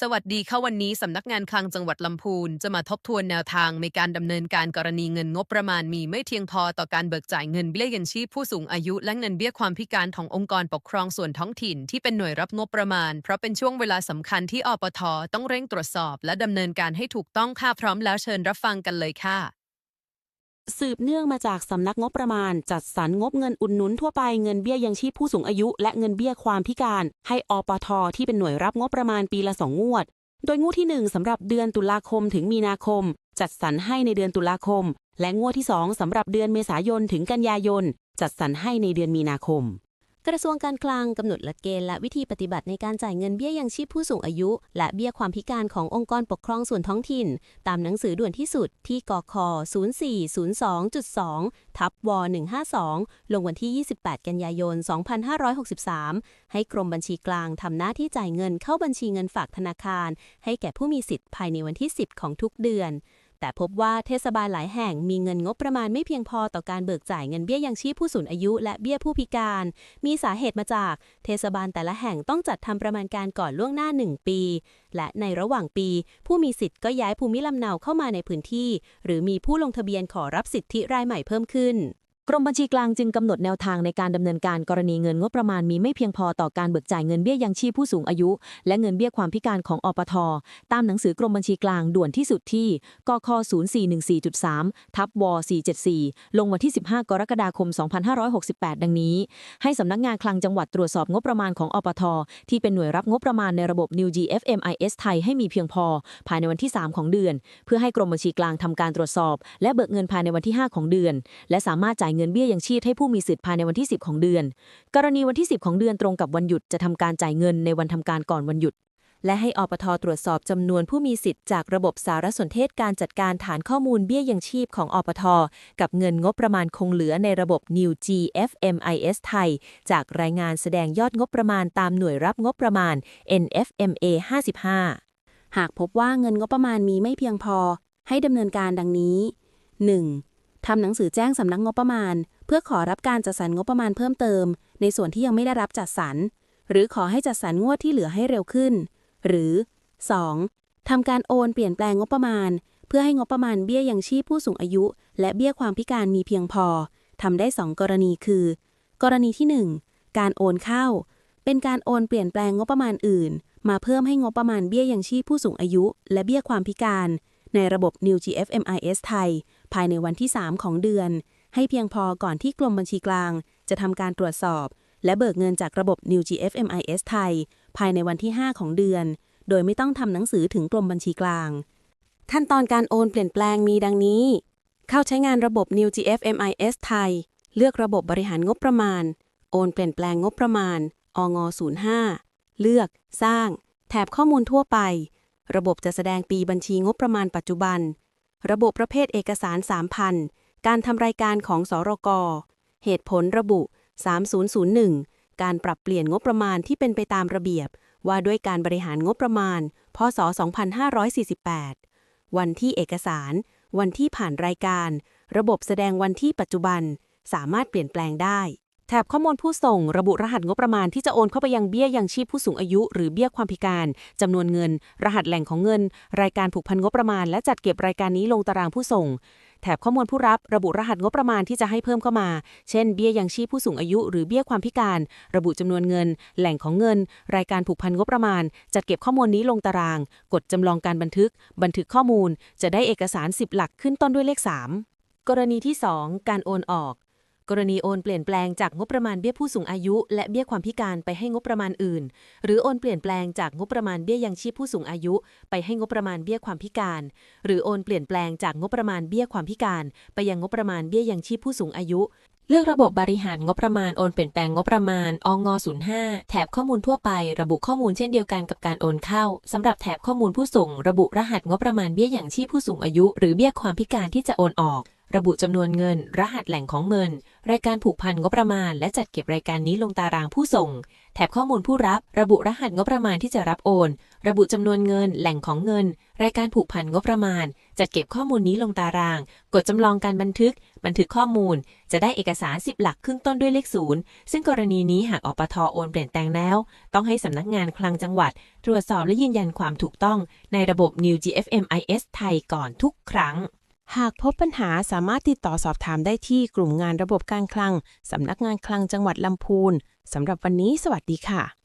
สวัสดีค่ะวันนี้สำนักงานคลังจังหวัดลำพูน จะมาทบทวนแนวทางในการดำเนินการกรณีเงินงบประมาณมีไม่เพียงพอต่อการเบิกจ่ายเงินเบี้ยยังชีพผู้สูงอายุและเงินเบี้ยความพิการขององค์กรปกครองส่วนท้องถิ่นที่เป็นหน่วยรับงบประมาณ เพราะเป็นช่วงเวลาสำคัญที่อปทต้องเร่งตรวจสอบ และดำเนินการให้ถูกต้องค่ะพร้อมแล้วเชิญรับฟังกันเลยค่ะ สืบเนื่องมาจากสำนักงบประมาณ จัดสรรงบเงินอุดหนุนทั่วไปเงินเบี้ยยังชีพผู้สูงอายุ และเงินเบี้ยความพิการ ให้อปท ที่เป็นหน่วยรับงบประมาณปีละสองงวด โดยงวดที่ 1สำหรับเดือนตุลาคมถึงมีนาคม จัดสรรให้ในเดือนตุลาคม และงวดที่ 2สำหรับเดือนเมษายนถึงกันยายน จัดสรรให้ในเดือนมีนาคม กระทรวงการคลังกำหนดหลักเกณฑ์และวิธีปฏิบัติในการจ่ายเงินเบี้ยยังชีพผู้สูงอายุ และเบี้ยความพิการขององค์กรปกครองส่วนท้องถิ่น ตามหนังสือด่วนที่สุดที่กค0402.2 ทับว152 ลงวันที่ 28 กันยายน 2563 ให้กรมบัญชีกลางทำหน้าที่จ่ายเงินเข้าบัญชีเงินฝากธนาคาร ให้แก่ผู้มีสิทธิ์ภายในวันที่ 10 ของทุกเดือน แต่พบว่าเทศบาลหลายแห่งมีเงินงบประมาณไม่เพียงพอต่อการเบิกจ่ายเงินเบี้ยยังชีพผู้สูงอายุ และเบี้ยผู้พิการ มีสาเหตุมาจาก เทศบาลแต่ละแห่งต้องจัดทำประมาณการก่อนล่วงหน้า 1 ปี และในระหว่างปี ผู้มีสิทธิ์ก็ย้ายภูมิลำเนาเข้ามาในพื้นที่ หรือมีผู้ลงทะเบียนขอรับสิทธิรายใหม่เพิ่มขึ้น กรมบัญชีกลางจึงกำหนดแนวทางในการดำเนินการกรณีเงินงบประมาณมีไม่เพียงพอต่อการเบิกจ่ายเงินเบี้ยยังชีพผู้สูงอายุ และเงินเบี้ยความพิการของอปท ตามหนังสือกรมบัญชีกลางด่วนที่สุดที่กค0414.3ทับว474 ลงวันที่ 15 กรกฎาคม 2568 ดังนี้ ให้สำนักงานคลังจังหวัดตรวจสอบงบประมาณของอปท ที่เป็นหน่วยรับงบประมาณในระบบ New GFMIS ไทยให้มีเพียงพอ ภายในวันที่ 3 ของเดือน เพื่อให้กรมบัญชีกลางทำการตรวจสอบ และเบิกเงินภายในวันที่ 5 ของเดือน และสามารถจ่ายเงินเบี้ยยังชีพให้ผู้มีสิทธิ์ภายในวันที่ 10 ของเดือน กรณีวันที่ 10 ของเดือนตรงกับวันหยุดจะทำการจ่ายเงินในวันทำการก่อนวันหยุด และให้อปทตรวจสอบจำนวนผู้มีสิทธิ์จากระบบสารสนเทศการจัดการฐานข้อมูลเบี้ยยังชีพของอปท กับเงินงบประมาณคงเหลือในระบบ New GFMIS ไทย จากรายงานแสดงยอดงบประมาณตามหน่วยรับงบประมาณ NFMA 55 หากพบว่าเงินงบประมาณมีไม่เพียงพอ ให้ดำเนินการดังนี้ 1. ทำหนังสือแจ้งสำนักงบประมาณ เพื่อขอรับการจัดสรรงบประมาณเพิ่มเติม ในส่วนที่ยังไม่ได้รับจัดสรร หรือขอให้จัดสรรงวดที่เหลือให้เร็วขึ้น หรือ 2. ทำการโอนเปลี่ยนแปลงงบประมาณ เพื่อให้งบประมาณเบี้ยยังชีพผู้สูงอายุ และเบี้ยความพิการมีเพียงพอทำได้ 2 กรณีคือ กรณีที่ 1 การโอนเข้า เป็นการโอนเปลี่ยนแปลงงบประมาณอื่น มาเพิ่มให้งบประมาณเบี้ยยังชีพผู้สูงอายุ และเบี้ยความพิการ ในระบบ New GFMIS ไทย ภายในวันที่ 3 ของเดือน ให้เพียงพอก่อนที่กรมบัญชีกลาง จะทำการตรวจสอบ และเบิกเงินจากระบบ New GFMIS ไทย ภายในวันที่ 5 ของเดือน โดยไม่ต้องทำหนังสือถึงกรมบัญชีกลาง ขั้นตอนการโอนเปลี่ยนแปลงมีดังนี้ เข้าใช้งานระบบ New GFMIS ไทย เลือกระบบบริหารงบประมาณ โอนเปลี่ยนแปลงงบประมาณ อง05 เลือก สร้าง แถบข้อมูลทั่วไป ระบบจะแสดงปีบัญชีงบประมาณปัจจุบัน ระบบประเภทเอกสาร 3,000 การทำรายการของสรก เหตุผลระบุ 3001 การปรับเปลี่ยนงบประมาณที่เป็นไปตามระเบียบ ว่าด้วยการบริหารงบประมาณ พศ 2548 วันที่เอกสาร วันที่ผ่านรายการ ระบบแสดงวันที่ปัจจุบัน สามารถเปลี่ยนแปลงได้ แถบข้อมูลผู้ส่งระบุรหัสงบประมาณที่จะโอนเข้าไปยังเบี้ยยังชีพผู้สูงอายุ หรือเบี้ยความพิการจำนวนเงิน รหัสแหล่งของเงิน รายการผูกพันงบประมาณ และจัดเก็บรายการนี้ลงตารางผู้ส่ง แถบข้อมูลผู้รับระบุรหัสงบประมาณที่จะให้เพิ่มเข้ามา เช่น เบี้ยยังชีพผู้สูงอายุ หรือเบี้ยความพิการ ระบุจำนวนเงิน แหล่งของเงิน รายการผูกพันงบประมาณ จัดเก็บข้อมูลนี้ลงตาราง กดจำลองการบันทึก บันทึกข้อมูล จะได้เอกสาร 10 หลักขึ้นต้นด้วยเลข 3 กรณีที่ 2 การโอนออก กรณีโอนเปลี่ยนแปลงจากงบประมาณเบี้ยผู้สูงอายุ และเบี้ยความพิการไปให้งบประมาณอื่น หรือโอนเปลี่ยนแปลงจากงบประมาณเบี้ยยังชีพผู้สูงอายุ ไปให้งบประมาณเบี้ยความพิการ หรือโอนเปลี่ยนแปลงจากงบประมาณเบี้ยความพิการ ไปยังงบประมาณเบี้ยยังชีพผู้สูงอายุเลือกระบบบริหารงบประมาณโอนเปลี่ยนแปลงงบประมาณอง05 แถบข้อมูลทั่วไประบุข้อมูลเช่นเดียวกันกับการโอนเข้าสำหรับแถบข้อมูลผู้ส่ง ระบุรหัสงบประมาณเบี้ยอย่างชีพผู้สูงอายุ หรือเบี้ยความพิการที่จะโอนออก ระบุจำนวนเงิน รหัสแหล่งของเงิน รายการผูกพันงบประมาณ และจัดเก็บรายการนี้ลงตารางผู้ส่ง แถบข้อมูลผู้รับ ระบุรหัสงบประมาณที่จะรับโอน ระบุจำนวนเงิน แหล่งของเงิน รายการผูกพันงบประมาณ จัดเก็บข้อมูลนี้ลงตาราง กดจำลองการบันทึก บันทึกข้อมูล จะได้เอกสาร 10 หลักครึ่งต้นด้วยเลขศูนย์ซึ่งกรณีนี้หากอปทโอนเปลี่ยนแปลงแล้ว ต้องให้สำนักงานคลังจังหวัด ตรวจสอบและยืนยันความถูกต้อง ในระบบ New GFMIS ไทยก่อนทุกครั้ง หากพบปัญหาสามารถติดต่อสอบถามได้ที่กลุ่มงานระบบการคลัง สำนักงานคลังจังหวัดลำพูน สำหรับวันนี้สวัสดีค่ะ